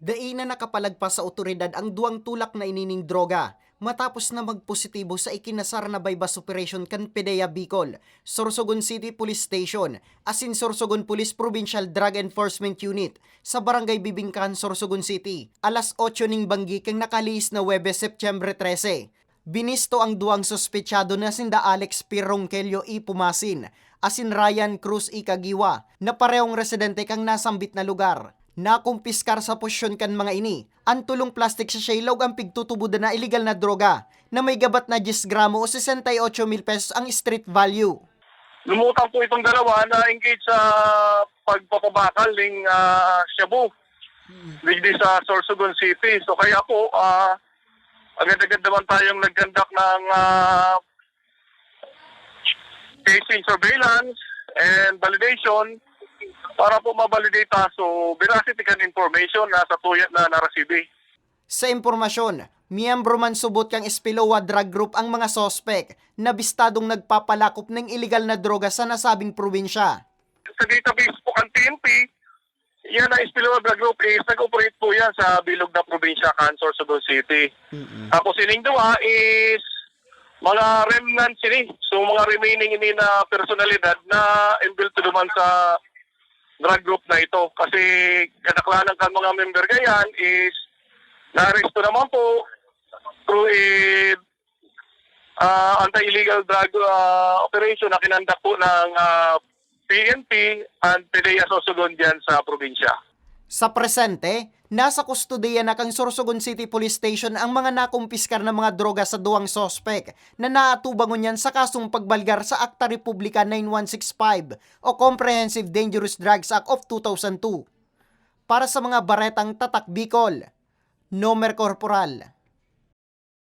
Dai na nakapalagpas sa otoridad ang duwang tulak na inining droga matapos na magpositibo sa ikinasar na bypass operation kan PDEA Bicol, Sorsogon City Police Station, asin Sorsogon Police Provincial Drug Enforcement Unit sa Barangay Bibingkan, Sorsogon City. Alas 8 ning banggi kang nakaliis na Webes, September 13. Binisto ang duwang sospechado na sinda Alex P. Ronquello I. Pumasin, asin Ryan Cruz I. Kagiwa, na parehong residente kang nasambit na lugar. Nakumpiskar sa posisyon kan mga ini, ang tulong plastic sa shaylaw ang pigtutubudan na illegal na droga na may gabat na 10 gramo o 68 mil pesos ang street value. lumutang po itong dalawa na engage sa pagpapabakal ng uh, Shabu which is sa Sorsogon City. So kaya po, ah agad-agad naman tayong nag-conduct ng uh, casing surveillance and validation para po mabalidate so veracity kan information na sa tuyat na narasibi. Sa impormasyon, miyembro man subot kang Espilowa Drug Group ang mga sospek na bistadong nagpapalakop ng illegal na droga sa nasabing probinsya. sa database po ang TNP, yan ang Espinosa Drug Group is nag-operate po yan sa bilog na probinsya, Kansor, Sugon City. Tapos sining duwa is mga remnants ini. So mga remaining ini na personalidad na inbuilt naman sa drug group na ito. Kasi kadaklanan kan mga member gayan is na-arresto naman po through a ah, anti-illegal drug ah, operation na kinandak po ng ah, PNP and PDEA Sosogon dyan sa probinsya. Sa presente, nasa kustodiya na kang Sorsogon City Police Station ang mga nakumpiskar na mga droga sa duwang sospek na naatubangon yan sa kasong pagbalgar sa Akta Republika 9165 o Comprehensive Dangerous Drugs Act of 2002. Para sa mga baretang tatak Bicol, Nomer Corporal,